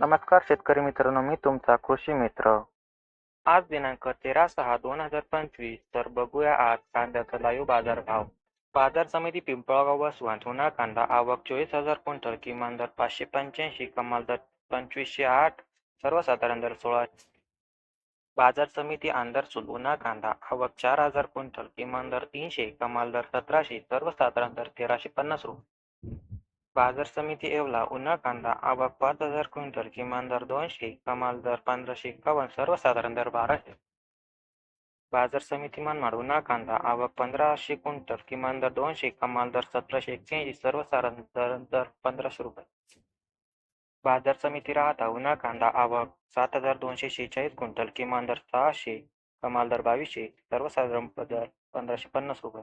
नमस्कार शेतकरी मित्रांनो मी तुमचा कृषी मित्र. आज दिनांक तेरा सहा दोन हजार पंचवीस तर बघूया आज कांद्याचा लाईव्ह बाजार भाव बाजार समिती पिंपळगाव व जुना कांदा आवक चोवीस हजार क्विंटल किमान दर पाचशे पंच्याऐंशी कमाल दर पंचवीसशे आठ सर्वसाधारण दर सोळा. बाजार समिती आंदर सुलुना कांदा आवक चार हजार क्विंटल किमान दर तीनशे कमाल दर सतराशे सर्वसाधारण दर तेराशे पन्नास रुपये बाजार समिती येवला उन्हा कांदा आवक पाच हजार क्विंटल किमान दर दोनशे कमाल दर पंधराशे एकावन्न सर्वसाधारण दर बाराशे. बाजार समिती मनमाड उन्हा कांदा आवक पंधराशे क्विंटल किमान दर दोनशे कमाल दर सतराशे एक्क्याऐंशी सर्वसाधारण दर पंधराशे रुपये. बाजार समिती राहता उन्हा कांदा आवक सात हजार दोनशे शेहेचाळीस क्विंटल किमान दर सहाशे कमाल दर बावीसशे सर्वसाधारण दर पंधराशे पन्नास रुपये.